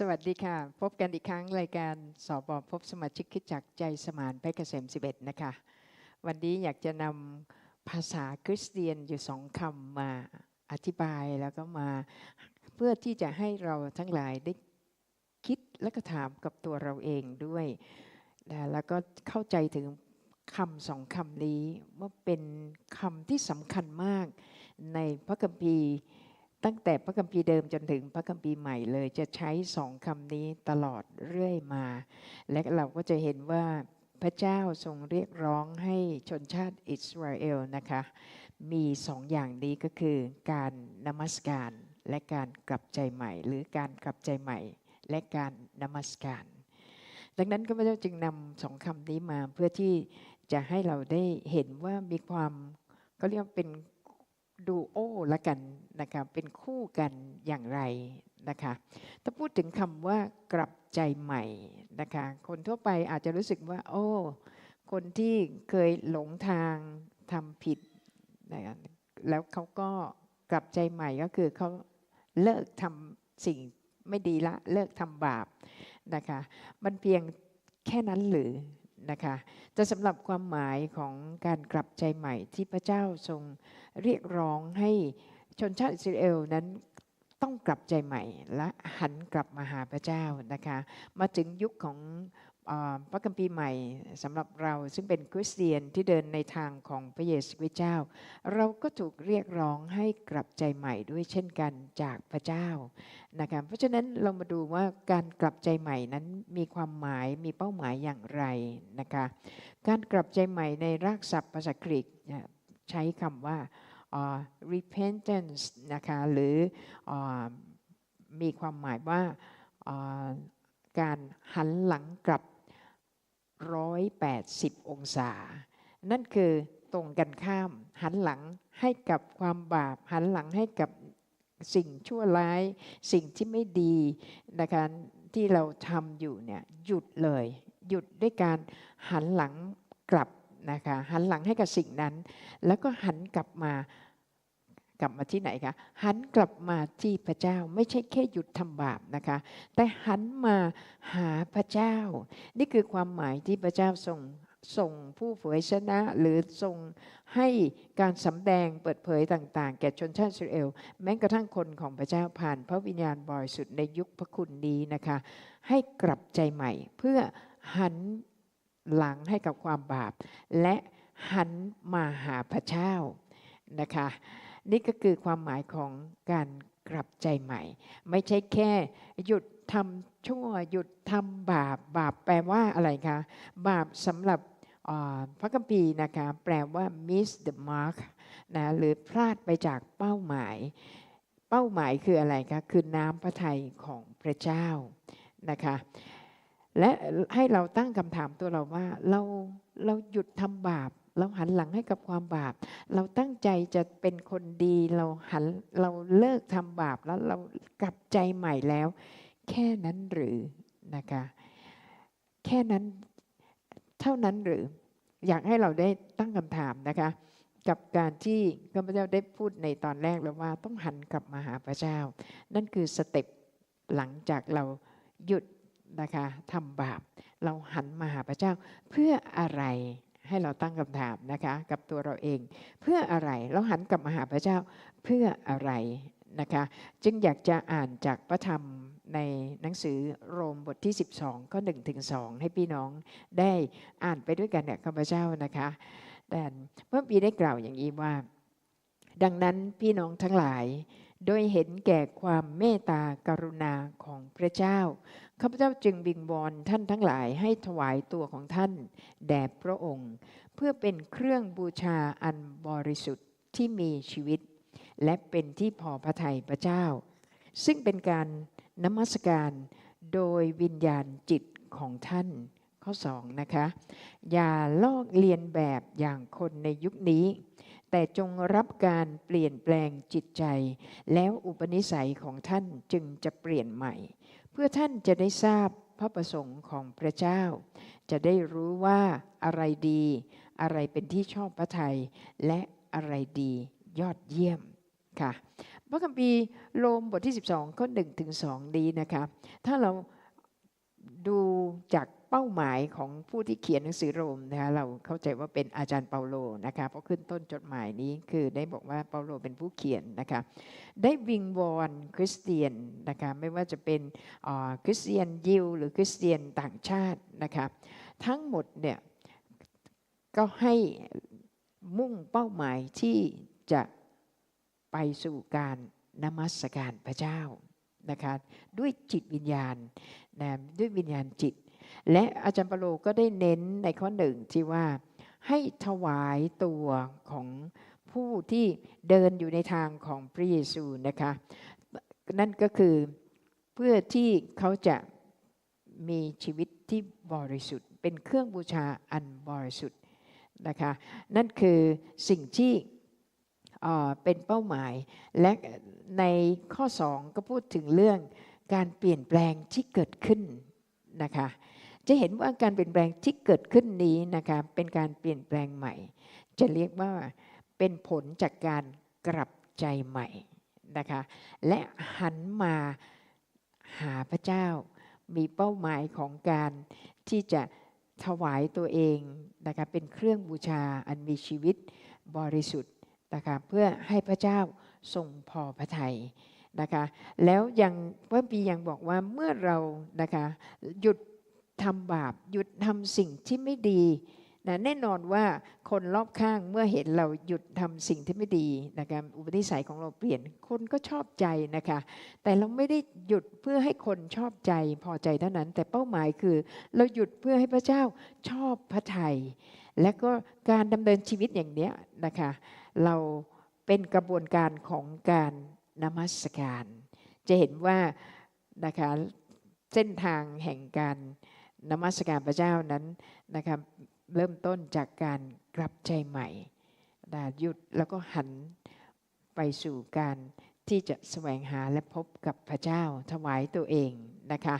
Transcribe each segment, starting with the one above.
สวัสดีค่ะ พบกันอีกครั้งรายการสอบอพบสมาชิกคิดจักใจสมานเพชรเกษม 11 นะคะ วันนี้อยากจะนำภาษาคริสเตียนอยู่สองคำมาอธิบายแล้วก็มา เพื่อที่จะให้เราทั้งหลายได้คิดและก็ถามกับตัวเราเองด้วยนะแล้วก็เข้าใจถึงคำสองคำนี้ว่าเป็นคำที่สำคัญมากในพระคัมภีร์ ตั้งแต่พระคัมภีร์เดิมจนถึงพระคัมภีร์ใหม่เลยจะใช้สองคำนี้ตลอดเรื่อยมา และเราก็จะเห็นว่าพระเจ้าทรงเรียกร้องให้ชนชาติอิสราเอลนะคะ มีสองอย่างนี้ก็คือการนมัสการและการกลับใจใหม่ หรือการกลับใจใหม่ และการนมัสการ ดังนั้นพระเจ้าจึงนำสองคำนี้มาเพื่อที่จะให้เราได้เห็นว่ามีความก็เรียกว่าเป็น ดูโอละกันนะคะเป็นคู่กันอย่างไรนะคะถ้าพูดถึงคำว่ากลับใจใหม่นะคะคนทั่วไปอาจจะรู้สึกว่า โอ้คนที่เคยหลงทางทำผิดนะะแล้วเขาก็กลับใจใหม่ก็คือเขาเลิกทำสิ่งไม่ดีละเลิกทำบาปนะคะมันเพียงแค่นั้นหรือ นะคะแต่สำหรับความหมายของการกลับใจใหม่ที่พระเจ้าทรงเรียกร้องให้ชนชาติอิสราเอลนั้นต้องกลับใจใหม่และหันกลับมาหาพระเจ้านะคะ มาถึงยุคของ พระคัมภีร์ใหม่สำหรับเราซึ่งเป็นคริสเตียนที่เดินในทางของพระเยซูคริสต์เจ้า เราก็ถูกเรียกร้องให้กลับใจใหม่ด้วยเช่นกันจากพระเจ้านะคะเพราะฉะนั้นเรามาดูว่าการกลับใจใหม่นั้นมีความหมายมีเป้าหมายอย่างไรนะคะการกลับใจใหม่ในรากศัพท์ภาษากรีกใช้คำว่า uh, repentance นะคะหรืออมีความหมายว่า uh, การหันหลังกลับ 180 องศา นั่นคือตรงกันข้าม หันหลังให้กับความบาป หันหลังให้กับสิ่งชั่วร้าย สิ่งที่ไม่ดีนะคะที่เราทำอยู่เนี่ยหยุดเลย หยุดด้วยการหันหลังกลับนะคะหันหลังให้กับสิ่งนั้น แล้วก็หันกลับมา กลับมาที่ไหนคะหันกลับมาที่พระเจ้า ไม่ใช่แค่หยุดทำบาปนะคะ แต่หันมาหาพระเจ้า นี่คือความหมายที่พระเจ้าทรงส่งผู้เผยชนะหรือทรงให้การสำแดงเปิดเผยต่าง ๆ แก่ชนชาติอิสราเอล แม้กระทั่งคนของพระเจ้าผ่านพระวิญญาณบริสุทธิ์ในยุคพระคุณนี้นะคะ ให้กลับใจใหม่ เพื่อหันหลังให้กับความบาป และหันมาหาพระเจ้านะคะ นี่ก็คือความหมายของการกลับใจใหม่ ไม่ใช่แค่หยุดทำชั่วหยุดทำบาป บาปแปลว่าอะไรคะ บาปสำหรับพระคัมภีร์นะคะแปลว่า miss the mark นะหรือพลาดไปจากเป้าหมาย เป้าหมายคืออะไรคะ คือน้ำพระทัยของพระเจ้านะคะและให้เราตั้งคำถามตัวเราว่าเราเราหยุดทำบาป เราหันหลังให้กับความบาป เราตั้งใจจะเป็นคนดีเราหันเราเลิกทำบาปแล้วเรากลับใจใหม่แล้ว แค่นั้นหรือนะคะแค่นั้นเท่านั้นหรืออยากให้เราได้ตั้งคำถามนะคะ กับการที่ข้าพเจ้าได้พูดในตอนแรกแล้วว่าต้องหันกลับมาหาพระเจ้า นั่นคือสเต็ปหลังจากเราหยุดนะคะทำบาป เราหันมาหาพระเจ้าเพื่ออะไร ให้เราตั้งคำถามนะคะกับตัวเราเอง เพื่ออะไรเราหันกลับมาหาพระเจ้าเพื่ออะไรนะคะจึงอยากจะอ่านจากพระธรรมในหนังสือโรมบทที่ 12 ข้อ1ถึง2ให้พี่น้องได้อ่านไปด้วยกันเนี่ยข้าพเจ้านะคะแต่เมื่อปีได้กล่าวอย่างนี้ว่า ดังนั้นพี่น้องทั้งหลาย โดยเห็นแก่ความเมตตากรุณาของพระเจ้า ข้าพเจ้าจึงบิงบอลท่านทั้งหลายให้ถวายตัวของท่านแด่พระองค์ เพื่อเป็นเครื่องบูชาอันบริสุทธิ์ที่มีชีวิต และเป็นที่พอพระทัยพระเจ้า ซึ่งเป็นการนมัสการโดยวิญญาณจิตของท่าน ข้อสองนะคะ อย่าลอกเลียนแบบอย่างคนในยุคนี้ แต่จงรับการเปลี่ยนแปลงจิตใจ แล้วอุปนิสัยของท่านจึงจะเปลี่ยนใหม่ เพื่อท่านจะได้ทราบพระประสงค์ของพระเจ้า จะได้รู้ว่าอะไรดี อะไรเป็นที่ชอบพระทัยและอะไรดียอดเยี่ยมค่ะพระคัมภีร์โรมบทที่ 12ข้อ1ถึง2นี้นะคะถ้าเรา ดูจากเป้าหมายของผู้ที่เขียนหนังสือโรมนะคะเราเข้าใจว่าเป็นอาจารย์เปาโลนะคะเพราะขึ้นต้นจดหมายนี้คือได้บอกว่าเปาโลเป็นผู้เขียนนะคะได้วิงวอนคริสเตียนนะคะไม่ว่าจะเป็นคริสเตียนยิวหรือคริสเตียนต่างชาตินะคะทั้งหมดเนี่ยก็ให้มุ่งเป้าหมายที่จะไปสู่การนมัสการพระเจ้านะคะด้วยจิตวิญญาณ นะด้วยวิญญาณจิต และอาจารย์ปโลก็ได้เน้นในข้อหนึ่งที่ว่าให้ถวายตัวของผู้ที่เดินอยู่ในทางของพระเยซูนะคะนั่นก็คือเพื่อที่เขาจะมีชีวิตที่บริสุทธิ์ เป็นเครื่องบูชาอันบริสุทธิ์นะคะนั่นคือสิ่งที่เป็นเป้าหมายและในข้อ 2 ก็พูดถึงเรื่อง การเปลี่ยนแปลงที่เกิดขึ้นนะคะจะเห็นว่าการเปลี่ยนแปลงที่เกิดขึ้นนี้นะคะเป็นการเปลี่ยนแปลงใหม่ จะเรียกว่าเป็นผลจากการกลับใจใหม่นะคะและหันมาหาพระเจ้า มีเป้าหมายของการที่จะถวายตัวเองนะคะเป็นเครื่องบูชาอันมีชีวิตบริสุทธิ์นะคะเพื่อให้พระเจ้าทรงพอพระทัย นะคะแล้วยังพระบียังบอกว่าเมื่อเรานะคะหยุดทำบาปหยุดทำสิ่งที่ไม่ดีนะแน่นอนว่าคนรอบข้างเมื่อเห็นเราหยุดทำสิ่งที่ไม่ดีนะคะอุปนิสัยของเราเปลี่ยนคนก็ชอบใจนะคะ แต่เราไม่ได้หยุดเพื่อให้คนชอบใจพอใจเท่านั้น แต่เป้าหมายคือเราหยุดเพื่อให้พระเจ้าชอบพระทัยและก็การดำเนินชีวิตอย่างเนี้ยนะคะ เราเป็นกระบวนการของการ นมัสการ จะเห็นว่านะคะเส้นทางแห่งการนมัสการพระเจ้านั้นนะคะเริ่มต้นจากการกลับใจใหม่ดาหยุดแล้วก็หันไปสู่การที่จะแสวงหาและพบกับพระเจ้าถวายตัวเองนะคะ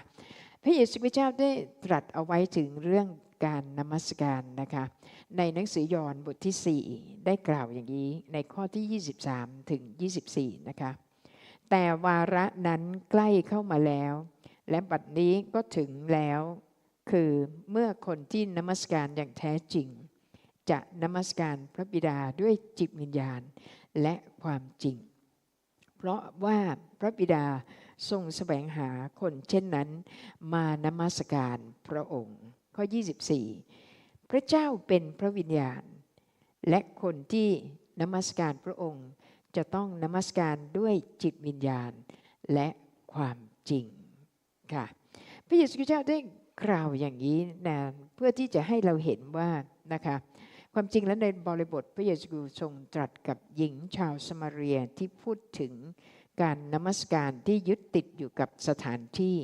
พระเยซูคริสต์เจ้าได้ตรัสเอาไว้ถึงเรื่องการนมัสการนะคะในหนังสือยอห์นบทที่ 4 ได้กล่าวอย่างนี้ในข้อที่ 23 ถึง 24 นะคะ แต่วาระนั้นใกล้เข้ามาแล้ว และบัดนี้ก็ถึงแล้ว คือเมื่อคนที่นมัสการอย่างแท้จริง จะนมัสการพระบิดาด้วยจิตวิญญาณและความจริง เพราะว่าพระบิดาทรงแสวงหาคนเช่นนั้น มานมัสการพระองค์ ข้อ 24 พระเจ้าเป็นพระวิญญาณ และคนที่นมัสการพระองค์ จะต้องนมัสการด้วยจิตวิญญาณและความจริงค่ะพระเยซูคริสต์เจ้าได้กล่าวอย่างนี้นะเพื่อที่จะให้เราเห็นว่านะคะความจริงแล้วในบริบทพระเยซูทรงตรัสกับหญิงชาวสมาเรียที่พูดถึงการนมัสการที่ยึดติดอยู่กับสถานที่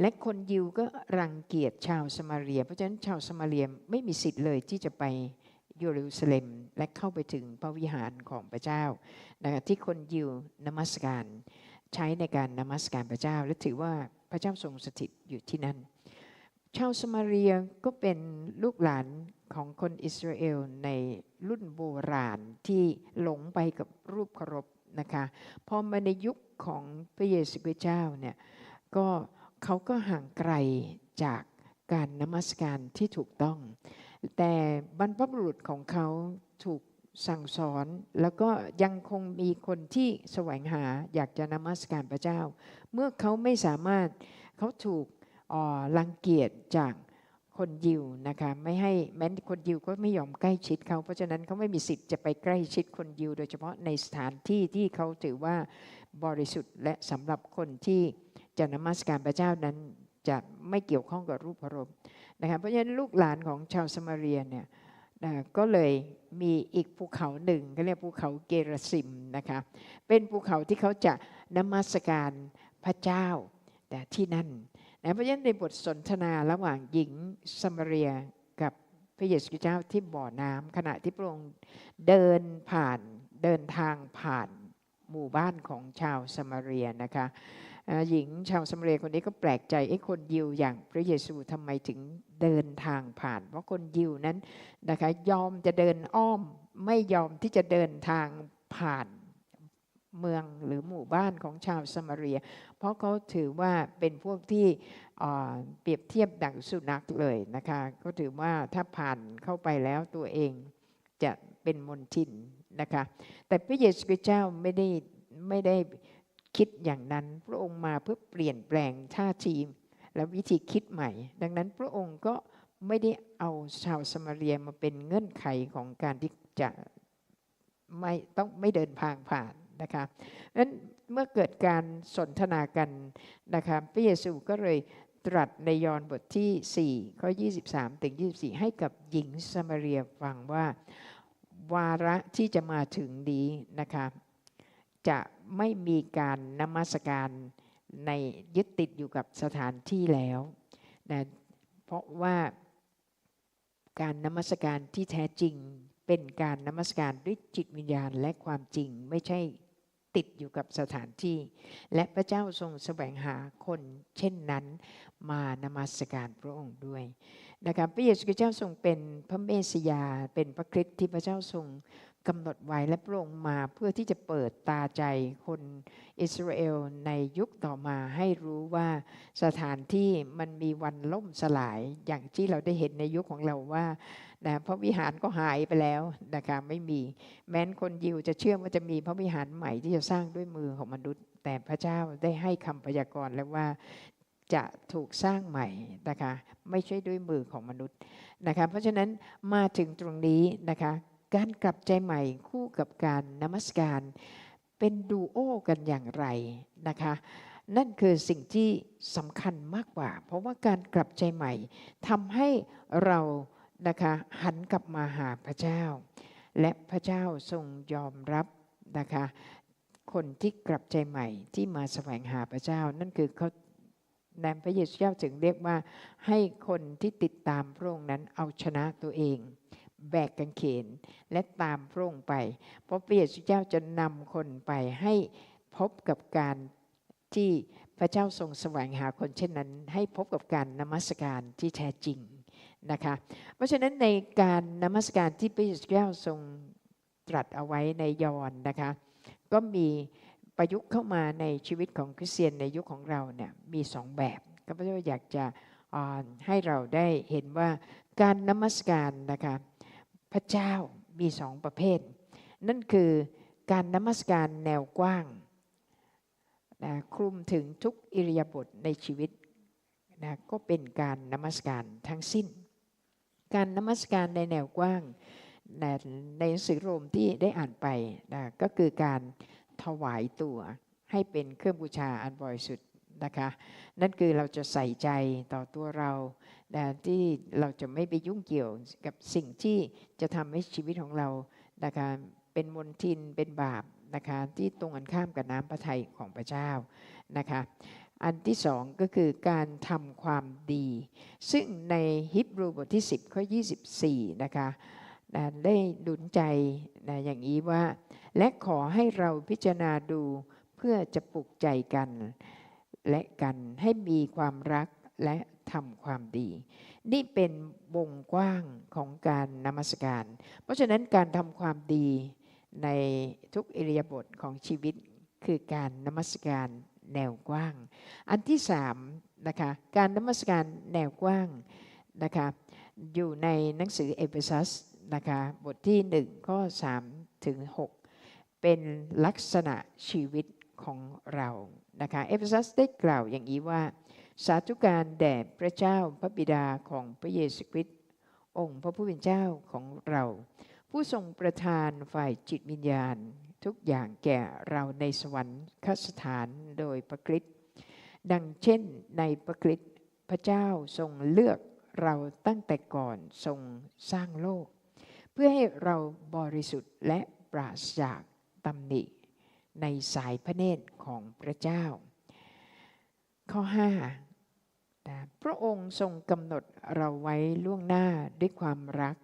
และคนยิวก็รังเกียจชาวสมาเรีย เพราะฉะนั้นชาวสมาเรียไม่มีสิทธิ์เลยที่จะไป เยรูซาเล็มและเข้าไปถึงพระวิหารของพระเจ้านะคะที่คนยิวนมัสการใช้ในการนมัสการพระเจ้า และถือว่าพระเจ้าทรงสถิตอยู่ที่นั่น ชาวสมาเรียก็เป็นลูกหลานของคนอิสราเอลในรุ่นโบราณที่หลงไปกับรูปเคารพนะคะพอมาในยุคของพระเยซูคริสต์เจ้าเนี่ยก็เขาก็ห่างไกลจากการนมัสการที่ถูกต้อง แต่บรรพบุรุษของเขาถูกสั่งสอน แล้วก็ยังคงมีคนที่แสวงหาอยากจะนมัสการพระเจ้า เมื่อเขาไม่สามารถเขาถูกรังเกียจจากคนยิวนะคะไม่ให้แม้คนยิวก็ไม่ยอมใกล้ชิดเขา เพราะฉะนั้นเขาไม่มีสิทธิ์จะไปใกล้ชิดคนยิว โดยเฉพาะในสถานที่ที่เขาถือว่าบริสุทธิ์และสำหรับคนที่จะนมัสการพระเจ้านั้นจะไม่เกี่ยวข้องกับรูปพรม นะคะเพราะฉะนั้นลูกหลานของชาวสมาเรียเนี่ยนะก็เลยมีอีกภูเขาหนึ่งก็เรียกภูเขาเกรซิมนะคะเป็นภูเขาที่เขาจะนมัสการพระเจ้าแต่ที่นั่นนะเพราะฉะนั้นในบทสนทนาระหว่างหญิงสมาเรียกับพระเยซูคริสต์เจ้าที่บ่อน้ำขณะที่พระองค์เดินผ่านเดินทางผ่านหมู่บ้านของชาวสมาเรียนะคะ หญิงชาวสมเรีคนนี้ก็แปลกใจไอ้คนยิวอย่างพระเยซูทำไมถึงเดินทางผ่าน เพราะคนยิวนั้นนะคะยอมจะเดินอ้อมไม่ยอมที่จะเดินทางผ่านเมืองหรือหมู่บ้านของชาวสมาเรีย เพราะเขาถือว่าเป็นพวกที่เปรียบเทียบดังสุนัขเลยนะคะก็ถือว่าถ้าผ่านเข้าไปแล้วตัวเองจะเป็นมนทินนะคะแต่พระเยซูคริสต์เจ้าไม่ได้ไม่ได้ คิดอย่างนั้นพระองค์มาเพื่อเปลี่ยนแปลงท่าทีและวิธีคิดใหม่ ดังนั้นพระองค์ก็ไม่ได้เอาชาวสมาเรียมาเป็นเงื่อนไขของการที่จะไม่ต้องไม่เดินทางผ่านนะคะนั้นเมื่อเกิดการสนทนากันนะคะพระเยซูก็เลยตรัสในยอห์นบทที่ 4 ข้อ 23 ถึง 24 ให้กับหญิงสมาเรียฟังว่า วาระที่จะมาถึงนี้นะคะ จะไม่มีการนมัสการในยึดติดอยู่กับสถานที่แล้วนะเพราะว่าการนมัสการที่แท้จริง เป็นการนมัสการด้วยจิตวิญญาณและความจริงไม่ใช่ติดอยู่กับสถานที่ และพระเจ้าทรงแสวงหาคนเช่นนั้น มานมัสการพระองค์ด้วยนะครับพระเยซูคริสต์เจ้าทรงเป็นพระเมสสิยา เป็นพระคริสต์ที่พระเจ้าทรง กำหนดไว้และพระองค์มาเพื่อที่จะเปิดตาใจคนอิสราเอลในยุคต่อมาให้รู้ว่าสถานที่มันมีวันล่มสลายอย่างที่เราได้เห็นในยุคของเราว่านะพระวิหารก็หายไปแล้วนะคะไม่มีแม้นคนยิวจะเชื่อว่าจะมีพระวิหารใหม่ที่จะสร้างด้วยมือของมนุษย์ แต่พระเจ้าได้ให้คำพยากรณ์แล้วว่าจะถูกสร้างใหม่นะคะไม่ใช่ด้วยมือของมนุษย์นะคะเพราะฉะนั้นมาถึงตรงนี้นะคะ การกลับใจใหม่คู่กับการนมัสการเป็นดูโอกันอย่างไรนะคะนั่นคือสิ่งที่สำคัญมากกว่า เพราะว่าการกลับใจใหม่ทำให้เรานะคะหันกลับมาหาพระเจ้า และพระเจ้าทรงยอมรับนะคะคนที่กลับใจใหม่ที่มาแสวงหาพระเจ้า นั่นคือเขาแนพระเยซูเจ้าจึงเรียกว่าให้คนที่ติดตามพระองค์นั้นเอาชนะตัวเอง แบกกางเขนและตามพระองค์ไป เพราะพระเยซูเจ้าจะนำคนไปให้พบกับการที่พระเจ้าทรงแสวงหาคนเช่นนั้น ให้พบกับการนมัสการที่แท้จริงนะคะเพราะฉะนั้นในการนมัสการที่พระเยซูเจ้าทรงตรัสเอาไว้ในยอห์นนะคะก็มีประยุกต์เข้ามาในชีวิตของคริสเตียนในยุคของเราเนี่ยมีสองแบบก็เพราะว่าอยากจะให้เราได้เห็นว่าการนมัสการนะคะ พระเจ้ามีสองประเภท นั่นคือการนมัสการแนวกว้างนะคลุมถึงทุกอิริยาบถในชีวิตนะก็เป็นการนมัสการทั้งสิ้น การนมัสการในแนวกว้างนะในหนังสือโรมที่ได้อ่านไปนะก็คือการถวายตัวให้เป็นเครื่องบูชาอันบริสุทธิ์ นะคะนั่นคือเราจะใส่ใจต่อตัวเราที่เราจะไม่ไปยุ่งเกี่ยวกับสิ่งที่จะทำให้ชีวิตของเรานะคะเป็นมลทินเป็นบาปนะคะที่ตรงกันข้ามกับน้ำพระทัยของพระเจ้านะคะอันที่สองก็คือการทำความดี ซึ่งในฮิบรูบทที่ 10 ข้อ 24 นะคะได้ดุนใจนะอย่างนี้ว่า และขอให้เราพิจารณาดูเพื่อจะปลุกใจกัน และกันให้มีความรักและทำความดี นี่เป็นวงกว้างของการนมัสการ เพราะฉะนั้นการทำความดีในทุกอิริยาบถของชีวิตคือการนมัสการแนวกว้าง อันที่สามนะคะการนมัสการแนวกว้างนะคะอยู่ในหนังสือเอเฟซัสนะคะบทที่หนึ่งข้อ 3 ถึง 6 เป็นลักษณะชีวิต ของเรานะคะเอเฟซัสได้กล่าวอย่างนี้ว่า สาธุการแด่พระเจ้าพระบิดาของพระเยซูคริสต์องค์พระผู้เป็นเจ้าของเรา ผู้ทรงประทานฝ่ายจิตวิญญาณ ทุกอย่างแก่เราในสวรรคสถานโดยพระคริสต์ดังเช่นในพระคริสต์พระเจ้าทรงเลือกเราตั้งแต่ก่อนทรงสร้างโลก เพื่อให้เราบริสุทธิ์และปราศจากตำหนิ ในสายพระเนตรของพระเจ้า ข้อ5นะพระองค์ทรงกำหนดเราไว้ล่วงหน้าด้วยความรัก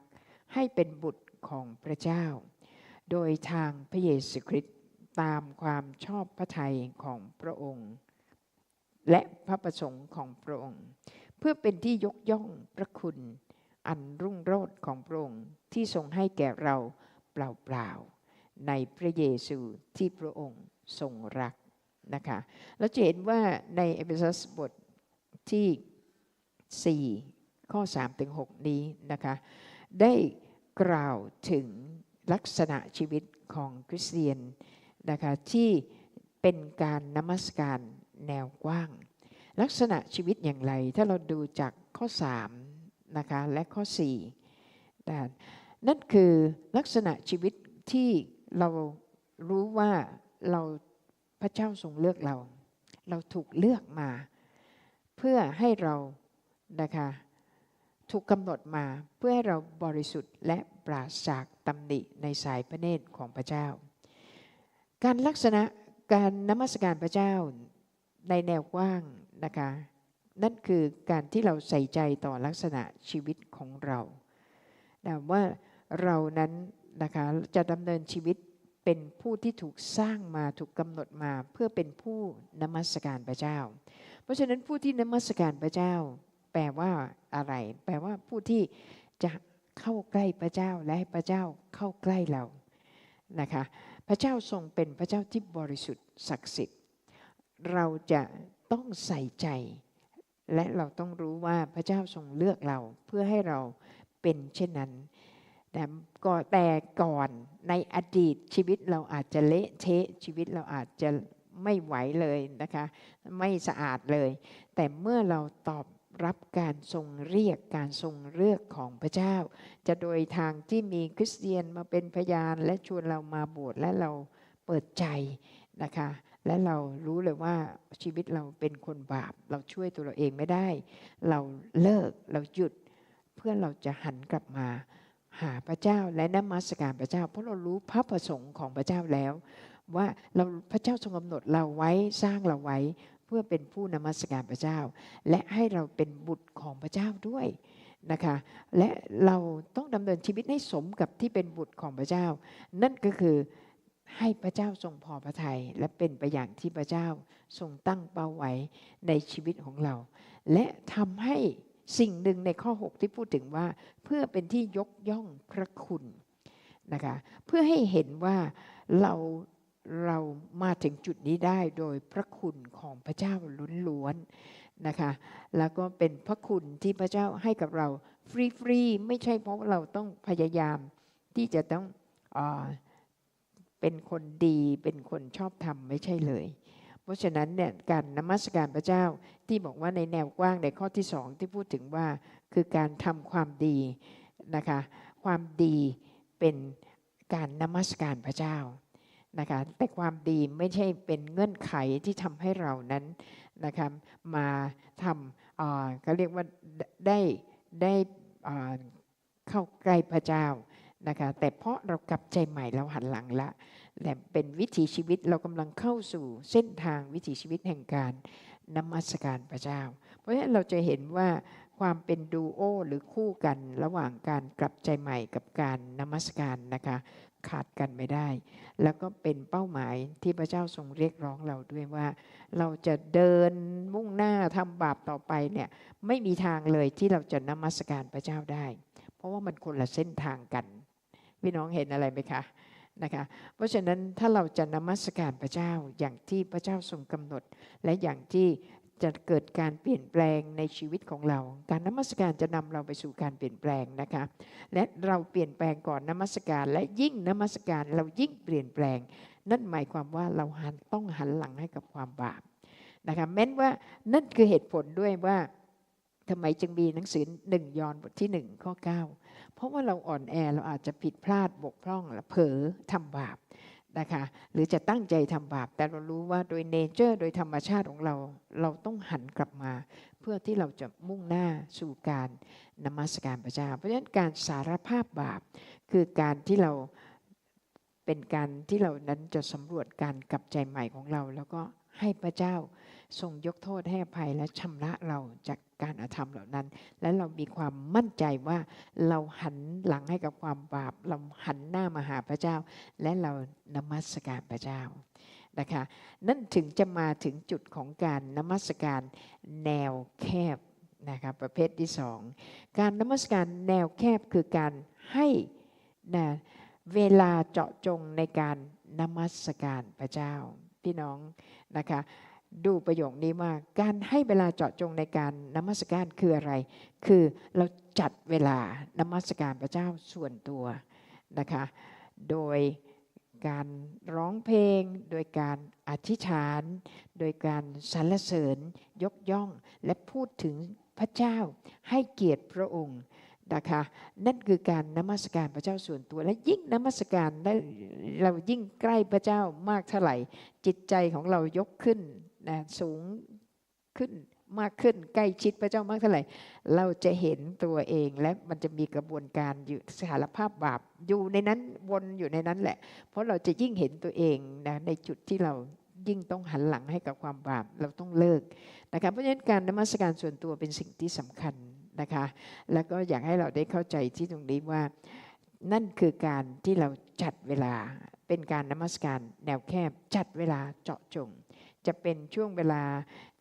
ให้เป็นบุตรของพระเจ้า โดยทางพระเยซูคริสต์ตามความชอบพระทัยของพระองค์ และพระประสงค์ของพระองค์ เพื่อเป็นที่ยกย่องพระคุณอันรุ่งโรจน์ของพระองค์ที่ทรงให้แก่เราเปล่าๆ ในพระเยซูที่พระองค์ทรงรักนะคะเราจะเห็นว่าในเอเฟซัสบทที่ 4 ข้อ 3 ถึง 6 นี้นะคะได้กล่าวถึงลักษณะชีวิตของคริสเตียนนะคะที่เป็นการนมัสการแนวกว้าง ลักษณะชีวิตอย่างไร ถ้าเราดูจากข้อ 3 นะคะและข้อ4นะนั่นคือลักษณะชีวิตที่ เรารู้ว่าเราพระเจ้าทรงเลือกเรา เราถูกเลือกมา เพื่อให้เรานะคะถูกกำหนดมาเพื่อให้เราบริสุทธิ์และปราศจากตำหนิในสายพระเนตรของพระเจ้า การลักษณะการนมัสการพระเจ้าในแนวกว้างนะคะนั่นคือการที่เราใส่ใจต่อลักษณะชีวิตของเราว่าเรานั้นนะคะจะดำเนินชีวิต เป็นผู้ที่ถูกสร้างมาถูกกำหนดมาเพื่อเป็นผู้นมัสการพระเจ้า เพราะฉะนั้นผู้ที่นมัสการพระเจ้า แปลว่าอะไร แปลว่าผู้ที่จะเข้าใกล้พระเจ้าและให้พระเจ้าเข้าใกล้เรานะคะพระเจ้าทรงเป็นพระเจ้าที่บริสุทธิ์ศักดิ์สิทธิ์ เราจะต้องใส่ใจ และเราต้องรู้ว่าพระเจ้าทรงเลือกเราเพื่อให้เราเป็นเช่นนั้น แต่ก็แต่ก่อนในอดีตชีวิตเราอาจจะเละเทะชีวิตเราอาจจะไม่ไหวเลยนะคะ ไม่สะอาดเลย แต่เมื่อเราตอบรับการทรงเรียกการทรงเลือกของพระเจ้า จะโดยทางที่มีคริสเตียนมาเป็นพยานและชวนเรามาโบสถ์และเราเปิดใจนะคะ และเรารู้เลยว่าชีวิตเราเป็นคนบาป เราช่วยตัวเราเองไม่ได้ เราเลิกเราหยุด เพื่อเราจะหันกลับมา หาพระเจ้าและนมัสการพระเจ้า เพราะเรารู้พระประสงค์ของพระเจ้าแล้ว ว่าเราพระเจ้าทรงกำหนดเราไว้สร้างเราไว้ เพื่อเป็นผู้นมัสการพระเจ้า และให้เราเป็นบุตรของพระเจ้าด้วยนะคะและเราต้องดำเนินชีวิตให้สมกับที่เป็นบุตรของพระเจ้า นั่นก็คือให้พระเจ้าทรงพอพระทยัยและเป็นไปอย่างที่พระเจ้าทรงตั้งเป้าไว้ในชีวิตของเรา และทำให้ สิ่งหนึ่งในข้อ 6 ที่พูดถึงว่าเพื่อเป็นที่ยกย่องพระคุณนะคะเพื่อให้เห็นว่าเราเรามาถึงจุดนี้ได้โดยพระคุณของพระเจ้าล้วนๆนะคะแล้วก็เป็นพระคุณที่พระเจ้าให้กับเราฟรีๆไม่ใช่เพราะเราต้องพยายามที่จะต้องอเป็นคนดีเป็นคนชอบธรรมไม่ใช่เลย เพราะฉะนั้นเนี่ยการนมัสการพระเจ้า ที่บอกว่าในแนวกว้างในข้อที่สองที่พูดถึงว่าคือการทำความดีนะคะความดีเป็นการนมัสการพระเจ้านะคะแต่ความดีไม่ใช่เป็นเงื่อนไขที่ทำให้เรานั้นนะคะมาทำเขาเรียกว่าได้ได้เข้าใกล้พระเจ้านะคะแต่เพราะเรากลับใจใหม่เราหันหลังละและเป็นวิถีชีวิตเรากำลังเข้าสู่เส้นทางวิถีชีวิตแห่งการ นมัสการพระเจ้า เพราะฉะนั้นเราจะเห็นว่าความเป็นดูโอหรือคู่กันระหว่างการกลับใจใหม่กับการนมัสการนะคะขาดกันไม่ได้ แล้วก็เป็นเป้าหมายที่พระเจ้าทรงเรียกร้องเราด้วยว่า เราจะเดินมุ่งหน้าทำบาปต่อไปเนี่ยไม่มีทางเลยที่เราจะนมัสการพระเจ้าได้ เพราะว่ามันคนละเส้นทางกันพี่น้องเห็นอะไรไหมคะ นะคะเพราะฉะนั้นถ้าเราจะนมัสการพระเจ้าอย่างที่พระเจ้าทรงกำหนด และอย่างที่จะเกิดการเปลี่ยนแปลงในชีวิตของเรา การนมัสการจะนำเราไปสู่การเปลี่ยนแปลงนะคะ และเราเปลี่ยนแปลงก่อนนมัสการ และยิ่งนมัสการเรายิ่งเปลี่ยนแปลง นั่นหมายความว่าเราหันต้องหันหลังให้กับความบาปนะคะแม้นว่านั่นคือเหตุผลด้วยว่าทำไมจึงมีหนังสือหนึ่งยอนบทที่หนึ่งข้อ9 เพราะว่าเราอ่อนแอเราอาจจะผิดพลาดบกพร่องหรือเผลอทำบาปนะคะหรือจะตั้งใจทำบาป แต่เรารู้ว่าโดยเนเจอร์ โดยธรรมชาติของเรา เราต้องหันกลับมา เพื่อที่เราจะมุ่งหน้าสู่การนมัสการพระเจ้า เพราะฉะนั้นการสารภาพบาป คือการที่เราเป็นการที่เรานั้นจะสำรวจการกลับใจใหม่ของเรา แล้วก็ให้พระเจ้า ทรงยกโทษให้อภัยและชำระเราจากการอาธรรมเหล่านั้น และเรามีความมั่นใจว่าเราหันหลังให้กับความบาป เราหันหน้ามาหาพระเจ้า และเรานมัสการพระเจ้านะคะนั่นถึงจะมาถึงจุดของการนมัสการแนวแคบนะคะประเภทที่สองการนมัสการแนวแคบคือการให้นะเวลาเจาะจงในการนมัสการพระเจ้าพี่น้องนะคะ ดูประโยคนี้ว่าการให้เวลาเจาะจงในการนมัสการคืออะไร คือเราจัดเวลานมัสการพระเจ้าส่วนตัวนะคะ โดยการร้องเพลง โดยการอธิษฐาน โดยการสรรเสริญยกย่องและพูดถึงพระเจ้าให้เกียรติพระองค์นะคะนั่นคือการนมัสการพระเจ้าส่วนตัว และยิ่งนมัสการเรายิ่งใกล้พระเจ้ามากเท่าไหร่ จิตใจของเรายกขึ้น นะสูงขึ้นมากขึ้นใกล้ชิดพระเจ้ามากเท่าไหร่ เราจะเห็นตัวเองและมันจะมีกระบวนการอยู่สารภาพบาปอยู่ในนั้นวนอยู่ในนั้นแหละ เพราะเราจะยิ่งเห็นตัวเองนะในจุดที่เรายิ่งต้องหันหลังให้กับความบาปเราต้องเลิกนะคะเพราะฉะนั้นการนมัสการส่วนตัวเป็นสิ่งที่สำคัญนะคะ แล้วก็อยากให้เราได้เข้าใจที่ตรงนี้ว่า นั่นคือการที่เราจัดเวลาเป็นการนมัสการแนวแคบจัดเวลาเจาะจง จะเป็นช่วงเวลา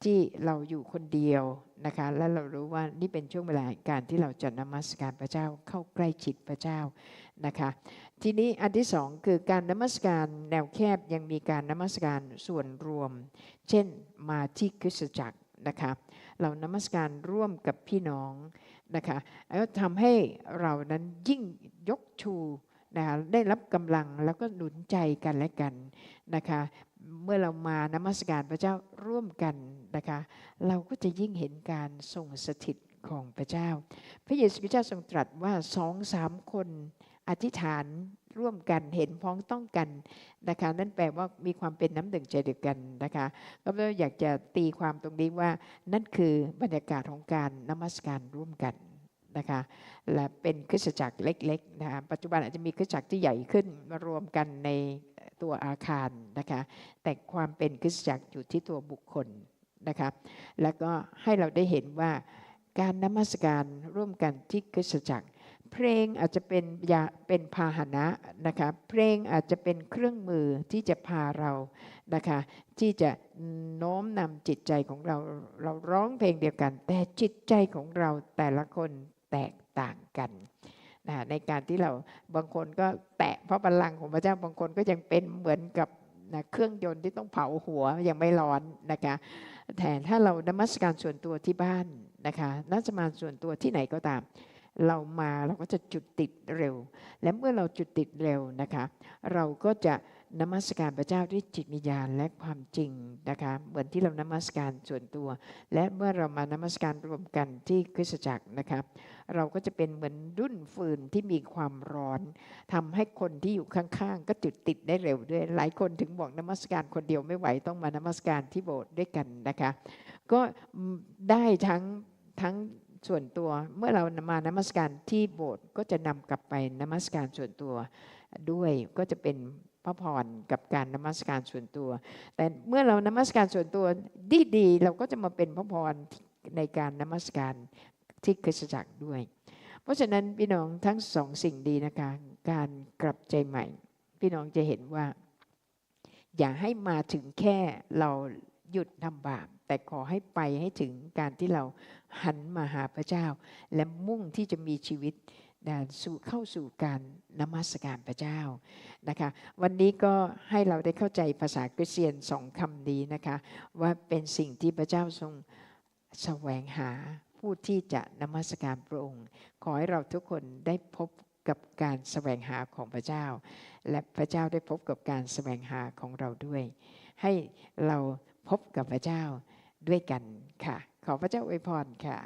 ที่เราอยู่คนเดียวนะคะ และเรารู้ว่านี่เป็นช่วงเวลาการที่เราจะนมัสการพระเจ้าเข้าใกล้ชิดพระเจ้านะคะ ทีนี้อันที่สองคือการนมัสการแนวแคบยังมีการนมัสการส่วนรวม เช่นมาที่คริสตจักรนะคะเรานมัสการร่วมกับพี่น้องนะคะแล้วทำให้เรานั้นยิ่งยกชูนะคะได้รับกำลังแล้วก็หนุนใจกันและกันนะคะ เมื่อเรามานมัสการพระเจ้าร่วมกันนะคะ เราก็จะยิ่งเห็นการทรงสถิตของพระเจ้า พระเยซูคริสต์เจ้าทรงตรัสว่าสองสามคนอธิษฐานร่วมกันเห็นพ้องต้องกันนะคะนั่นแปลว่ามีความเป็นน้ำหนึ่งใจเดียวกันนะคะก็อยากจะตีความตรงนี้ว่านั่นคือบรรยากาศของการนมัสการร่วมกันนะคะและเป็นคริสตจักรเล็กๆนะคะปัจจุบันอาจจะมีคริสตจักรที่ใหญ่ขึ้นมารวมกันใน ตัวอาคารนะคะแต่ความเป็นคริสตจักรอยู่ที่ตัวบุคคลนะคะแล้วก็ให้เราได้เห็นว่าการนมัสการร่วมกันที่คริสตจักร เพลงอาจจะเป็นยาเป็นพาหนะนะคะเพลงอาจจะเป็นเครื่องมือที่จะพาเรานะคะที่จะโน้มนำจิตใจของเราเราร้องเพลงเดียวกัน แต่จิตใจของเราแต่ละคนแตกต่างกัน นะในการที่เราบางคนก็แตะเพราะบัลลังก์ของพระเจ้าบางคนก็ยังเป็นเหมือนกับนะเครื่องยนต์ที่ต้องเผาหัวยังไม่ร้อนนะคะแต่ถ้าเรานมัสการส่วนตัวที่บ้านนะคะนัสมาส่วนตัวที่ไหนก็ตาม เรามาเราก็จะจุดติดเร็ว และเมื่อเราจุดติดเร็วนะคะ เราก็จะ นมัสการพระเจ้าด้วยจิตวิญญาณและความจริงนะคะเหมือนที่เรานมัสการส่วนตัว และเมื่อเรามานมัสการรวมกันที่คริสตจักรนะคะเราก็จะเป็นเหมือนรุ่นฟืนที่มีความร้อนทำให้คนที่อยู่ข้างๆ ก็จุดติดได้เร็วด้วย หลายคนถึงบอกนมัสการคนเดียวไม่ไหวต้องมานมัสการที่โบสถ์ด้วยกันนะคะก็ได้ทั้งทั้งส่วนตัวเมื่อเรามานมัสการที่โบสถ์ก็จะนำกลับไปนมัสการส่วนตัวด้วยก็จะเป็น พระพรกับการนมัสการส่วนตัว แต่เมื่อเรานมัสการส่วนตัวดีๆเราก็จะมาเป็นพระพรในการนมัสการที่คริสตจักรด้วย เพราะฉะนั้นพี่น้องทั้งสองสิ่งดีนะคะการกลับใจใหม่ พี่น้องจะเห็นว่า อย่าให้มาถึงแค่เราหยุดทำบาปแต่ขอให้ไปให้ถึงการที่เราหันมาหาพระเจ้า และมุ่งที่จะมีชีวิต สู่เข้าสู่การนมัสการพระเจ้านะคะวันนี้ก็ให้เราได้เข้าใจภาษากริเซียนสองคำนี้นะคะว่าเป็นสิ่งที่พระเจ้าทรงแสวงหาผู้ที่จะนมัสการพระองค์ ขอให้เราทุกคนได้พบกับการแสวงหาของพระเจ้า และพระเจ้าได้พบกับการแสวงหาของเราด้วย ให้เราพบกับพระเจ้าด้วยกันค่ะ ขอพระเจ้าอวยพรค่ะ